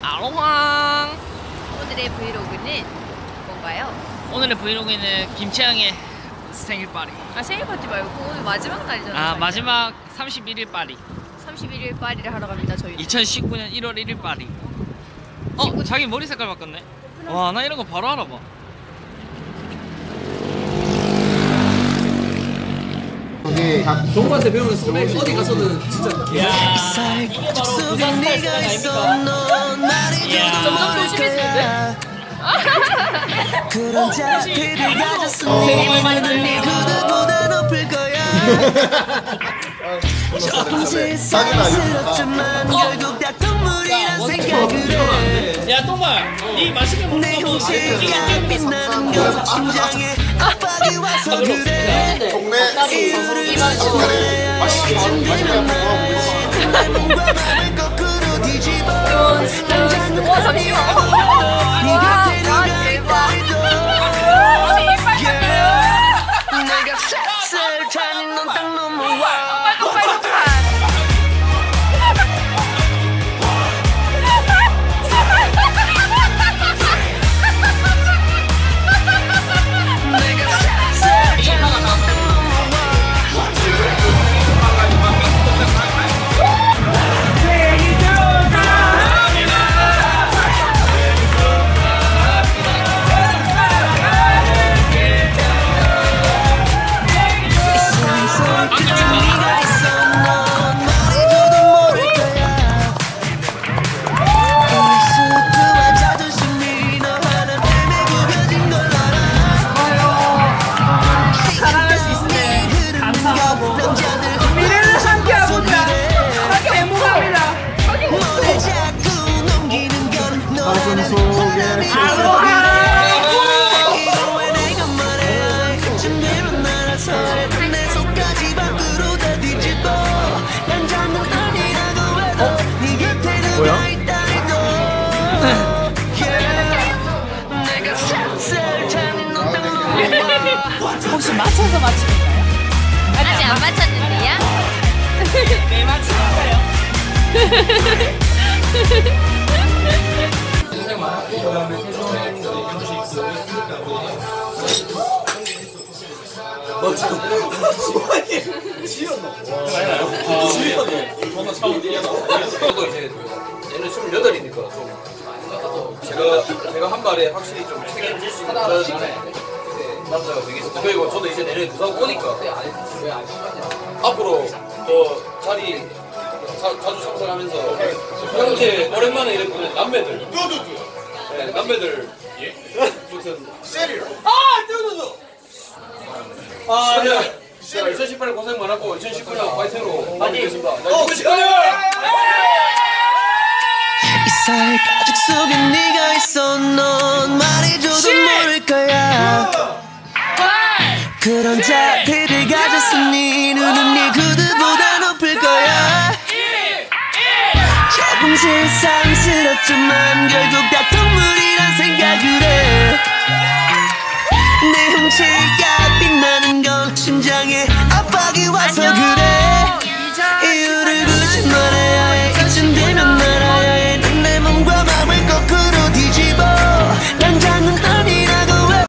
아롱황 오늘의 브이로그는 뭔가요? 오늘의 브이로그는 김채영의 생일 파리 아 생일 파티 말고 오늘 마지막 날이잖아요. 아 마지막 31일 파리 31일 파리를 하러 갑니다 저희. 2019년 1월 1일 파리 어? 자기 머리 색깔 바꿨네 와 나 이런 거 바로 알아봐 여기 종구한테 배우는 스펙 어디 가서는 진짜 이야 이게 바로 부산 스타일 스타일 아닙니까? 점점 더 심해지는데? 그런 자태를 가졌으니. 그들보다 높을 거야 조금 세상스럽지만 결국 다 야 똥말 니 맛있게 먹는 내거 형체가 빛나는 건 심장에 압박이 와서 그래. 동네 말해야 진들만 내 몸과 맘을 거꾸 혹시 맞춰서 맞추는가요? 아직 안 맞췄는데요? 네 이제 얘는 28이니까 좀 제가 제가 한 말에 확실히 좀 책임질 수 있는 남자가 되겠습니다. 그리고 저도 이제 내년에 부산 오니까. 앞으로 더 자리 자, 자주 참석하면서 형제 오랜만에 이랬거든 남매들. 네, 남매들. 무슨 세리로. 아 띄워줘줘 아 네. 2018 고생 많았고 2019년 파이팅으로 마무리하겠습니다. 어, 2019년! 이 사회 가죽 속에 네가 있어. 넌 말해줘도 모를 거야 그런 자태를 가졌으니 눈은 네 구두보다 높을 거야. 조금 실상스럽지만 결국 다 동물이란 생각을 해내 훔치가 빛나는 건 심장에 압박이 와서 그래.